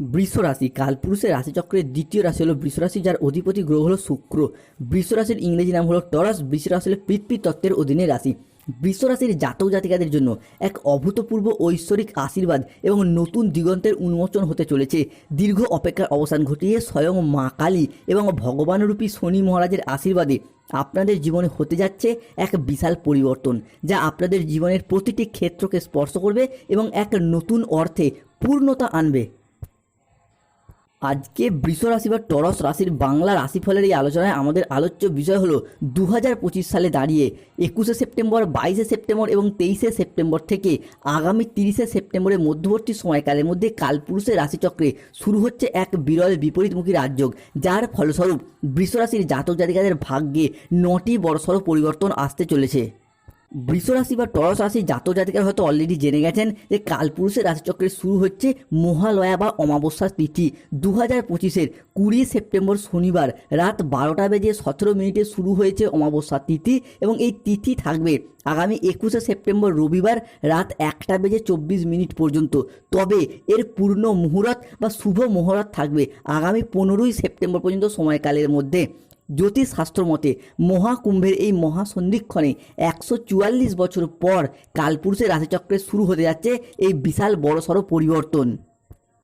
বৃষ রাশি, কালপুরুষের রাশিচক্রের দ্বিতীয় রাশি হলো বৃষ রাশি, যার অধিপতি গ্রহ হলো শুক্র। বৃষ রাশির ইংরেজি নাম হলো টরাস, বৃষ রাশি হলো পৃথ্বী তত্ত্বের অধীনে রাশি। বৃষ রাশির জাতক জাতিকাদের জন্য এক অভূতপূর্ব ঐশ্বরিক আশীর্বাদ এবং নতুন দিগন্তের উন্মোচন হতে চলেছে। দীর্ঘ অপেক্ষার অবসান ঘটিয়ে স্বয়ং মা কালী এবং ভগবানরূপী শনি মহারাজের আশীর্বাদে আপনাদের জীবনে হতে যাচ্ছে এক বিশাল পরিবর্তন, যা আপনাদের জীবনের প্রতিটি ক্ষেত্রকে স্পর্শ করবে এবং এক নতুন অর্থে পূর্ণতা আনবে। আজকে বৃষ রাশি বা টরস রাশির বাংলা রাশিফলের এই আলোচনায় আমাদের আলোচ্য বিষয় হলো দু হাজার পঁচিশ সালে দাঁড়িয়ে একুশে সেপ্টেম্বর, বাইশে সেপ্টেম্বর এবং তেইশে সেপ্টেম্বর থেকে আগামী তিরিশে সেপ্টেম্বরের মধ্যবর্তী সময়কালের মধ্যে কালপুরুষের রাশিচক্রে শুরু হচ্ছে এক বিরল বিপরীতমুখী রাজযোগ, যার ফলস্বরূপ বৃষ রাশির জাতক জাতিকাদের ভাগ্যে নটি বড়সড় পরিবর্তন আসতে চলেছে। বৃষ রাশি বা টরস রাশি জাতক জাতিকারা হয়তো অলরেডি জেনে গেছেন যে কালপুরুষের রাশিচক্রের শুরু হচ্ছে মহালয়া বা অমাবস্যার তিথি। দু হাজার পঁচিশের কুড়ি সেপ্টেম্বর শনিবার রাত বারোটা বেজে সতেরো মিনিটে শুরু হয়েছে অমাবস্যার তিথি এবং এই তিথি থাকবে আগামী একুশে সেপ্টেম্বর রবিবার রাত একটা বেজে চব্বিশ মিনিট পর্যন্ত। তবে এর পূর্ণ মুহূর্ত বা শুভ মুহূর্ত থাকবে আগামী পনেরোই সেপ্টেম্বর পর্যন্ত সময়কালের মধ্যে। জ্যোতিষ শাস্ত্র মতে মহাকুম্ভের এই মহাসন্ধিক্ষণে একশো চুয়াল্লিশ বছর পর কালপুরুষের রাশিচক্রে শুরু হতে যাচ্ছে এই বিশাল বড়সড় পরিবর্তন।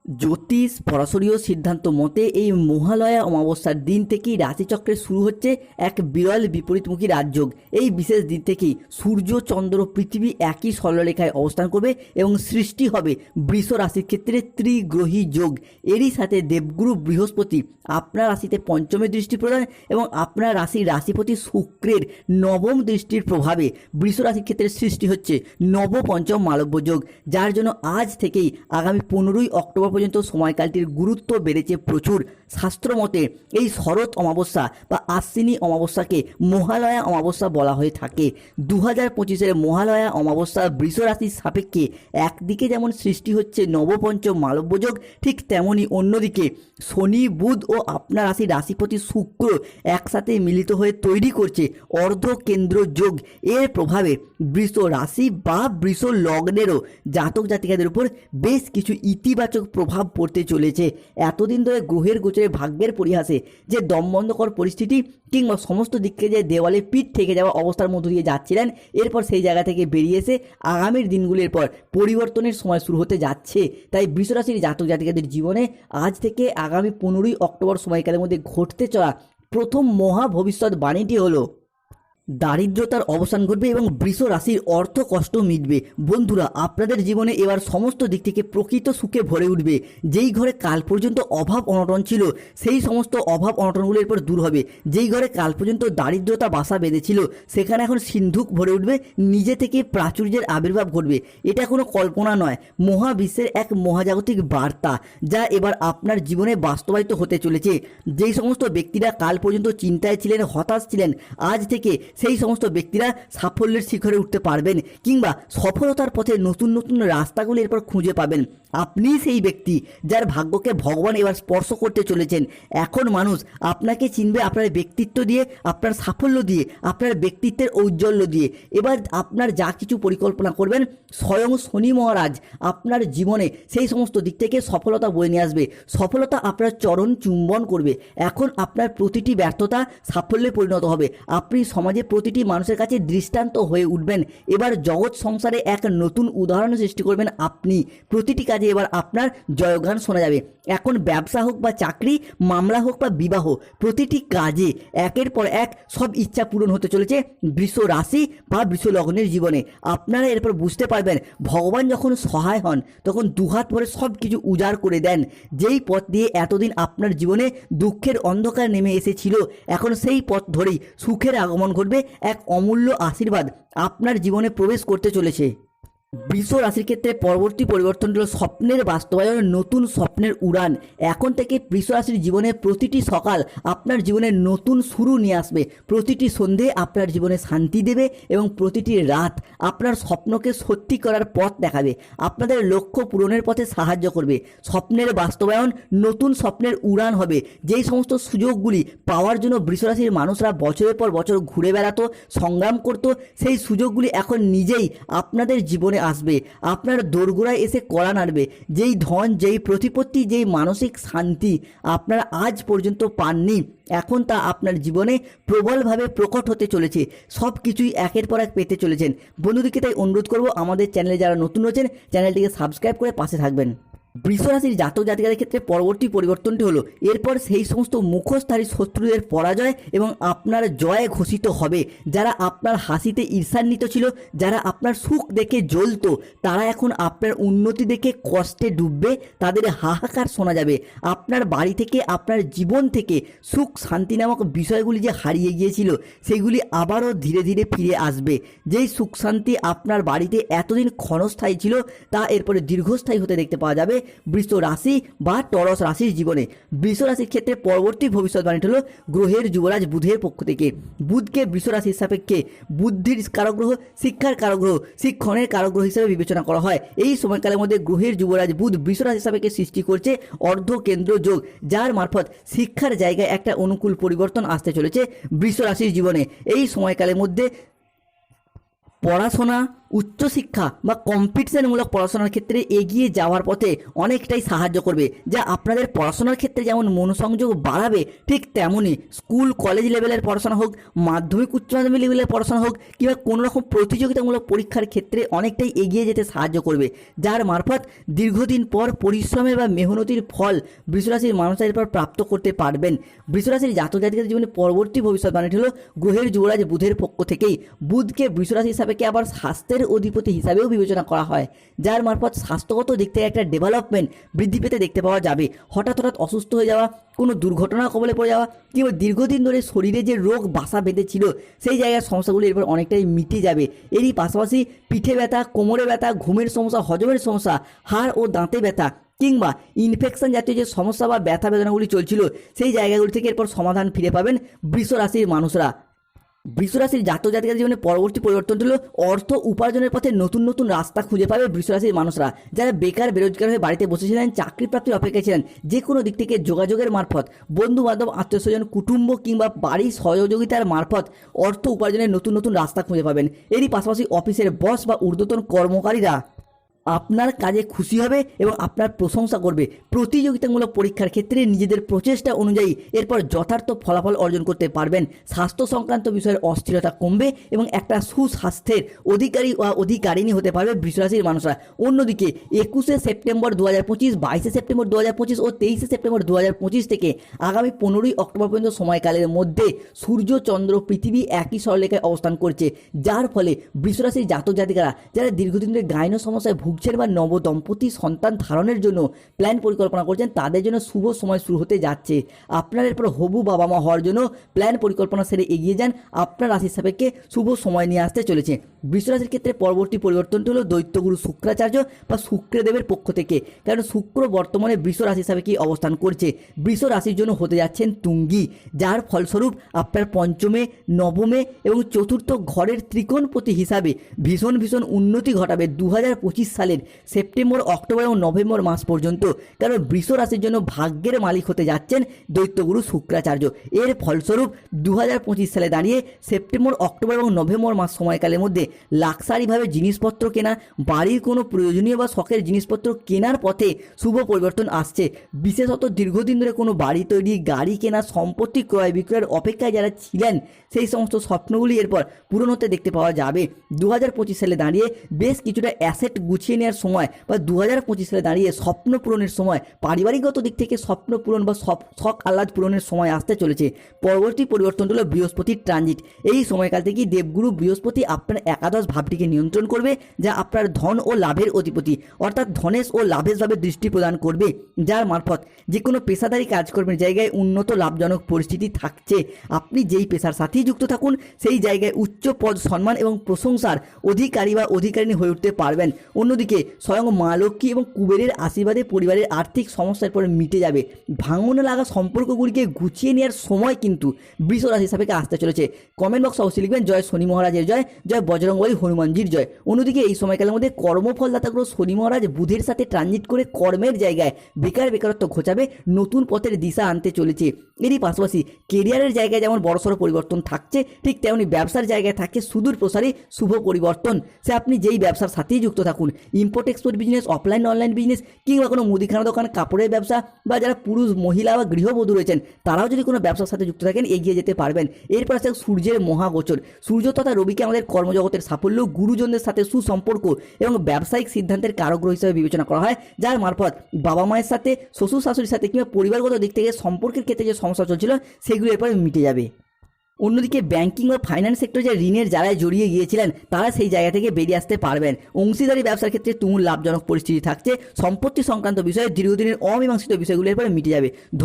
জ্যোতিষ পরাশরীয় সিদ্ধান্ত মতে এই মহালয়া অমাবস্যার দিন থেকেই রাশিচক্রে শুরু হচ্ছে এক বিরল বিপরীতমুখী রাজযোগ। এই বিশেষ দিন থেকেই সূর্য, চন্দ্র, পৃথিবী একই সরলরেখায় অবস্থান করবে এবং সৃষ্টি হবে বৃষ রাশির ক্ষেত্রে ত্রিগ্রহী যোগ। এরই সাথে দেবগুরু বৃহস্পতি আপনার রাশিতে পঞ্চমী দৃষ্টি প্রদান এবং আপনার রাশির রাশিপতি শুক্রের নবম দৃষ্টির প্রভাবে বৃষ রাশির ক্ষেত্রে সৃষ্টি হচ্ছে নব পঞ্চম মালব্য যোগ, যার জন্য আজ থেকেই আগামী পনেরোই অক্টোবর পর্যন্ত সময়কালটির গুরুত্ব বেড়েছে প্রচুর। শাস্ত্রমতে এই শরৎ অমাবস্যা বা আশ্বিনী অমাবস্যাকে মহালয়া অমাবস্যা বলা হয়ে থাকে। দু হাজার পঁচিশের মহালয়া অমাবস্যা বৃষ রাশির সাপেক্ষে একদিকে যেমন সৃষ্টি হচ্ছে নবপঞ্চম মালব্য যোগ ঠিক তেমনি অন্যদিকে শনি, বুধ ও আপনার রাশি রাশিপতি শুক্র একসাথে মিলিত হয়ে তৈরি করছে অর্ধ কেন্দ্র যোগ। এর প্রভাবে বৃষ রাশি বা বৃষ লগ্নেরও জাতক জাতিকাদের উপর বেশ কিছু ইতিবাচক প্রভাব পড়তে চলেছে। এতদিন ধরে গ্রহের গোচরে ভাগ্যের পরিহাসে যে দমবন্ধকর পরিস্থিতি কিংবা সমস্ত দিককে যে দেওয়ালে পিঠ থেকে যাওয়া অবস্থার মধ্য দিয়ে যাচ্ছিলেন, এরপর সেই জায়গা থেকে বেরিয়ে এসে আগামীর দিনগুলির পর পরিবর্তনের সময় শুরু হতে যাচ্ছে। তাই বৃষরাশির জাতক জাতিকাদের জীবনে আজ থেকে আগামী পনেরোই অক্টোবর সময়কালের মধ্যে ঘটতে চলা প্রথম মহা ভবিষ্যৎ বাণীটি হলো দারিদ্রতার অবসান ঘটবে এবং বৃষ রাশির অর্থ কষ্ট মিটবে। বন্ধুরা, আপনাদের জীবনে এবার সমস্ত দিক থেকে প্রকৃত সুখে ভরে উঠবে। যেই ঘরে কাল পর্যন্ত অভাব অনটন ছিল, সেই সমস্ত অভাব অনটনগুলো এরপর দূর হবে। যেই ঘরে কাল পর্যন্ত দারিদ্রতা বাসা বেঁধেছিল, সেখানে এখন সিন্ধুক ভরে উঠবে, নিজে থেকে প্রাচুর্যের আবির্ভাব ঘটবে। এটা কোনো কল্পনা নয়, মহাবিশ্বের এক মহাজাগতিক বার্তা, যা এবার আপনার জীবনে বাস্তবায়িত হতে চলেছে। যেই সমস্ত ব্যক্তিরা কাল পর্যন্ত চিন্তায় ছিলেন, হতাশ ছিলেন, আজ থেকে সেই সমস্ত ব্যক্তিরা সাফল্যের শিখরে উঠতে পারবেন কিংবা সফলতার পথে নতুন নতুন রাস্তাগুলি এরপর খুঁজে পাবেন। আপনি সেই ব্যক্তি যার ভাগ্যকে ভগবান এবার স্পর্শ করতে চলেছেন। এখন মানুষ আপনাকে চিনবে আপনার ব্যক্তিত্ব দিয়ে, আপনার সাফল্য দিয়ে, আপনার ব্যক্তিত্বের ঔজ্জ্বল্য দিয়ে। এবার আপনার যা কিছু পরিকল্পনা করবেন, স্বয়ং শনি মহারাজ আপনার জীবনে সেই সমস্ত দিক থেকে সফলতা বয়ে নিয়ে আসবে। সফলতা আপনার চরণ চুম্বন করবে। এখন আপনার প্রতিটি ব্যর্থতা সাফল্যে পরিণত হবে। আপনি সমাজে প্রতিটি মানুষের কাছে দৃষ্টান্ত হয়ে উঠবেন। এবার জগৎ সংসারে এক নতুন উদাহরণ সৃষ্টি করবেন আপনি। প্রতিটি কাজে এবার আপনার জয়গান শোনা যাবে। এখন ব্যবসা হোক বা চাকরি, মামলা হোক বা বিবাহ, প্রতিটি কাজে একের পর এক সব ইচ্ছা পূরণ হতে চলেছে বৃষ রাশি বা বৃষ লগ্নের জীবনে। আপনারা এরপর বুঝতে পারবেন, ভগবান যখন সহায় হন, তখন দুহাত ভরে সব কিছু উজাড় করে দেন। যেই পথ দিয়ে এতদিন আপনার জীবনে দুঃখের অন্ধকার নেমে এসেছিল, এখন সেই পথ ধরেই সুখের আগমন ঘটবে, এক অমূল্য আশীর্বাদ আপনার জীবনে প্রবেশ করতে চলেছে। বৃষ রাশির ক্ষেত্রে পরবর্তী পরিবর্তন হল স্বপ্নের বাস্তবায়ন, নতুন স্বপ্নের উড়ান। এখন থেকে বৃষ রাশির জীবনে প্রতিটি সকাল আপনার জীবনে নতুন শুরু নিয়ে আসবে। প্রতিটি সন্ধে আপনার জীবনে শান্তি দেবে এবং প্রতিটি রাত আপনার স্বপ্নকে সত্যি করার পথ দেখাবে। আপনাদের লক্ষ্য পূরণের পথে সাহায্য করবে। স্বপ্নের বাস্তবায়ন, নতুন স্বপ্নের উড়ান হবে। যেই সমস্ত সুযোগগুলি পাওয়ার জন্য বৃষরাশির মানুষরা বছরের পর বছর ঘুরে বেড়াতো, সংগ্রাম করত, সেই সুযোগগুলি এখন নিজেই আপনাদের জীবনে জীবনে আসবে। আপনার দোরগোড়ায় এসে কড়া নাড়বে। যেই ধন, যেই প্রতিপত্তি, যেই মানসিক শান্তি আপনারা আজ পর্যন্ত পাননি, এখন তা আপনার জীবনে প্রবলভাবে প্রকট হতে চলেছে। সব কিছুই একের পর এক পেতে চলেছেন। বন্ধুদেরকে তাই অনুরোধ করব, আমাদের চ্যানেলে যারা নতুন রয়েছেন, চ্যানেলটিকে সাবস্ক্রাইব করে পাশে থাকবেন। বৃষরাশির জাতক জাতিকাদের ক্ষেত্রে পরবর্তী পরিবর্তনটি হলো, এরপর সেই সমস্ত মুখোশধারী শত্রুদের পরাজয় এবং আপনার জয় ঘোষিত হবে। যারা আপনার হাসিতে ঈর্ষান্বিত ছিল, যারা আপনার সুখ দেখে জ্বলতো, তারা এখন আপনার উন্নতি দেখে কষ্টে ডুববে, তাদের হাহাকার শোনা যাবে। আপনার বাড়ি থেকে, আপনার জীবন থেকে সুখ শান্তি নামক বিষয়গুলি যে হারিয়ে গিয়েছিল, সেগুলি আবারও ধীরে ধীরে ফিরে আসবে। যেই সুখ শান্তি আপনার বাড়িতে এতদিন ক্ষণস্থায়ী ছিল, তা এরপরে দীর্ঘস্থায়ী হতে দেখতে পাওয়া যাবে। বৃষ রাশি বা টরস রাশির জীবনে। বৃষ রাশির ক্ষেত্রে পরবর্তী ভবিষ্যৎবাণীটি হলো গ্রহের যুবরাজ বুধের পক্ষ থেকে। বুধকে বৃষ রাশির সাপেক্ষে বুদ্ধির কারগ্রহ, শিক্ষার কারগ্রহ, শিক্ষণের কারগ্রহ হিসেবে বিবেচনা করা হয়। এই সময়কালের মধ্যে গ্রহের যুবরাজ বুধ বৃষ রাশির সাপেক্ষে সৃষ্টি করছে অর্ধ কেন্দ্র যোগ, যার মারফত শিক্ষার জায়গায় একটা অনুকূল পরিবর্তন আসতে চলেছে বৃষ রাশির জীবনে। এই সময়কালের মধ্যে পড়াশোনা উচ্চশিক্ষা বা কম্পিটিশনমূলক পড়াশোনার ক্ষেত্রে এগিয়ে যাওয়ার পথে অনেকটাই সাহায্য করবে। যা আপনাদের পড়াশোনার ক্ষেত্রে যেমন মনোসংযোগ বাড়াবে, ঠিক তেমনই স্কুল কলেজ লেভেলের পড়াশোনা হোক, মাধ্যমিক, উচ্চ মাধ্যমিক লেভেলের পড়াশোনা হোক, কিংবা কোনো রকম প্রতিযোগিতামূলক পরীক্ষার ক্ষেত্রে অনেকটাই এগিয়ে যেতে সাহায্য করবে। যার মারফত দীর্ঘদিন পর পরিশ্রমের বা মেহনতির ফল বৃষরাশির মানুষের পর প্রাপ্ত করতে পারবেন। বৃষরাশির জাতক জাতিকাদের জীবনে পরবর্তী ভবিষ্যৎবাণীটি হল, গ্রহের যুবরাজ বুধের পক্ষ থেকেই বুধকে বৃষরাশি হিসাবে আবার স্বাস্থ্যের অধিপতি হিসাবেও বিবেচনা করা হয়, যার মারফত স্বাস্থ্যগত দিক থেকে একটা ডেভেলপমেন্ট বৃদ্ধি পেতে দেখতে পাওয়া যাবে। হঠাৎ হঠাৎ অসুস্থ হয়ে যাওয়া, কোনো দুর্ঘটনা কবলে পড়ে যাওয়া, কিংবা দীর্ঘদিন ধরে শরীরে যে রোগ বাসা বেঁধেছিল, সেই জায়গার সমস্যাগুলি এরপর অনেকটাই মিটে যাবে। এরই পাশাপাশি পিঠে ব্যথা, কোমরে ব্যথা, ঘুমের সমস্যা, হজমের সমস্যা, হাড় ও দাঁতে ব্যথা, কিংবা ইনফেকশন জাতীয় যে সমস্যা বা ব্যথা বেদনাগুলি চলছিল, সেই জায়গাগুলি থেকে এরপর সমাধান ফিরে পাবেন বৃষ রাশির মানুষরা। বৃষরাশির জাতক জাতিকার জীবনে পরবর্তী পরিবর্তন হলো অর্থ উপার্জনের পথে নতুন নতুন রাস্তা খুঁজে পাবে বৃষরাশির মানুষরা। যারা বেকার, বেরোজগার হয়ে বাড়িতে বসেছিলেন চাকরি প্রাপ্তির অপেক্ষায় ছিলেন, যে কোনো দিক থেকে যোগাযোগের মারফত বন্ধু বান্ধব আত্মীয় স্বজন কুটুম্ব কিংবা বাড়ির সহযোগিতার মারফত অর্থ উপার্জনের নতুন নতুন রাস্তা খুঁজে পাবেন। এরই পাশাপাশি অফিসের বস বা ঊর্ধ্বতন কর্মকারীরা আপনার কাজে খুশি হবে এবং আপনার প্রশংসা করবে। প্রতিযোগিতামূলক পরীক্ষার ক্ষেত্রে নিজেদের প্রচেষ্টা অনুযায়ী এরপর যথার্থ ফলাফল অর্জন করতে পারবেন। স্বাস্থ্য সংক্রান্ত বিষয়ের অস্থিরতা কমবে এবং একটা সুস্বাস্থ্যের অধিকারী বা অধিকারিণী হতে পারবে বৃষরাশির মানুষরা। অন্যদিকে একুশে সেপ্টেম্বর দু হাজার পঁচিশ, বাইশে সেপ্টেম্বর দু হাজার পঁচিশ ও তেইশে সেপ্টেম্বর দু হাজার পঁচিশ থেকে আগামী পনেরোই অক্টোবর পর্যন্ত সময়কালের মধ্যে সূর্য, চন্দ্র, পৃথিবী একই সরলেখায় অবস্থান করছে। যার ফলে বৃষরাশির জাতক জাতিকারা যারা দীর্ঘদিন ধরে গাইন সমস্যায় ভুগছেন বা নব দম্পতি সন্তান ধারণের জন্য প্ল্যান পরিকল্পনা করছেন। তাদের জন্য শুভ সময় শুরু হতে যাচ্ছে। আপনার এরপর হবু বাবা মা হওয়ার জন্য প্ল্যান পরিকল্পনা সেরে এগিয়ে যান। আপনার রাশির সাপেক্ষে শুভ সময় নিয়ে আসতে চলেছে। বৃষরাশির ক্ষেত্রে পরবর্তী পরিবর্তনটি হলো দৈত্যগুরু শুক্রাচার্য বা শুক্রদেবের পক্ষ থেকে। কারণ শুক্র বর্তমানে বৃষ রাশি হিসাবে কি অবস্থান করছে। বৃষ রাশির জন্য হতে যাচ্ছেন তুঙ্গি। যার ফলস্বরূপ আপনার পঞ্চমে, নবমে এবং চতুর্থ ঘরের ত্রিকোণপতি হিসাবে ভীষণ ভীষণ উন্নতি ঘটাবে দু পঁচিশ সালের সেপ্টেম্বর, অক্টোবর এবং নভেম্বর মাস পর্যন্ত কারণ বৃষ রাশির জন্য ভাগ্যের মালিক হতে যাচ্ছেন দৈত্যগুরু শুক্রাচার্য। এর ফলস্বরূপ দু হাজার পঁচিশ সালে দাঁড়িয়ে সেপ্টেম্বর, অক্টোবর এবং নভেম্বর মাস সময়কালের মধ্যে লাক্সারিভাবে জিনিসপত্র কেনা, বাড়ির কোনো প্রয়োজনীয় বা শখের জিনিসপত্র কেনার পথে শুভ পরিবর্তন আসছে। বিশেষত দীর্ঘদিন ধরে কোনো বাড়ি তৈরি, গাড়ি কেনা, সম্পত্তি ক্রয় বিক্রয়ের অপেক্ষায় যারা ছিলেন, সেই সমস্ত স্বপ্নগুলি এরপর পূরণ হতে দেখতে পাওয়া যাবে। দু হাজার পঁচিশ সালে দাঁড়িয়ে বেশ কিছুটা অ্যাসেট গুছিয়ে নেওয়ার সময় বা দু হাজার সালে দাঁড়িয়ে স্বপ্ন পূরণের সময় পারিবারিকগত দিক থেকে স্বপ্ন পূরণ বা শখ আহ্লাদ পূরণের সময় আসতে চলেছে। পরবর্তী পরিবর্তন হলো বৃহস্পতির ট্রানজিট। এই সময়কাল থেকেই দেবগুরু বৃহস্পতি আপনার একাদশ ভাবটিকে নিয়ন্ত্রণ করবে, যা আপনার ধন ও লাভের অধিপতি। অর্থাৎ ধনেশ ও লাভেশ ভাবে দৃষ্টি প্রদান করবে, যার মারফত যে কোনো পেশাদারি কাজকর্মের জায়গায় উন্নত লাভজনক পরিস্থিতি থাকছে। আপনি যেই পেশার সাথেই যুক্ত থাকুন, সেই জায়গায় উচ্চ পদ সম্মান এবং প্রশংসার অধিকারী বা অধিকারিণী হয়ে উঠতে পারবেন। অন্য অন্যদিকে স্বয়ং মা লক্ষ্মী এবং কুবেরের আশীর্বাদে পরিবারের আর্থিক সমস্যার পরে মিটে যাবে। ভাঙনে লাগা সম্পর্কগুলিকে গুছিয়ে নেওয়ার সময় কিন্তু বৃষ রাশি আসতে চলেছে। কমেন্ট বক্স অবশ্যই লিখবেন, জয় শনি মহারাজের জয় জয় বজরঙ্গবলী হনুমানজির জয়। অন্যদিকে এই সময়কালের মধ্যে কর্মফলদাতাগুলো শনি মহারাজ বুধের সাথে ট্রানজিট করে কর্মের জায়গায় বেকার বেকারত্ব ঘোচাবে, নতুন পথের দিশা আনতে চলেছে। এরই পাশাপাশি কেরিয়ারের জায়গায় যেমন বড়সড় পরিবর্তন থাকছে, ঠিক তেমনি ব্যবসার জায়গায় থাকছে সুদূর প্রসারী শুভ পরিবর্তন। সে আপনি যেই ব্যবসার সাথেই যুক্ত থাকুন import export business offline online business কিংবা কোনো মুদিখানা দোকান, কাপড়ের ব্যবসা, বা যারা পুরুষ, মহিলা বা গৃহবধূ রয়েছেন, তারাও যদি কোনো ব্যবসার সাথে যুক্ত থাকেন, এগিয়ে যেতে পারবেন। এরপর আছে সূর্যের মহাগোচর। সূর্য তথা রবিকে আমাদের কর্মজগতের সাফল্য, গুরুজনদের সাথে সুসম্পর্ক এবং ব্যবসায়িক সিদ্ধান্তের কারগ্রহ হিসেবে বিবেচনা করা হয়, যার মারফত বাবা মায়ের সাথে, শ্বশুর শাশুড়ির সাথে কিংবা পরিবারগত দিক থেকে সম্পর্কের ক্ষেত্রে যে সমস্যা চলছিল, সেগুলো এরপরে মিটে যাবে। অন্যদিকে ব্যাংকিং বা ফাইন্যান্স সেক্টর যে ঋণের যারা জড়িয়ে গিয়েছিলেন, তারা সেই জায়গা থেকে বেরিয়ে আসতে পারবেন। অংশীদারি ব্যবসার ক্ষেত্রে তুমুল লাভজনক পরিস্থিতি থাকছে। সম্পত্তি সংক্রান্ত বিষয়ে দীর্ঘদিনের অমীমাংসিত বিষয়গুলির এরপরে মিটে যাবে। ধন্যবাদ।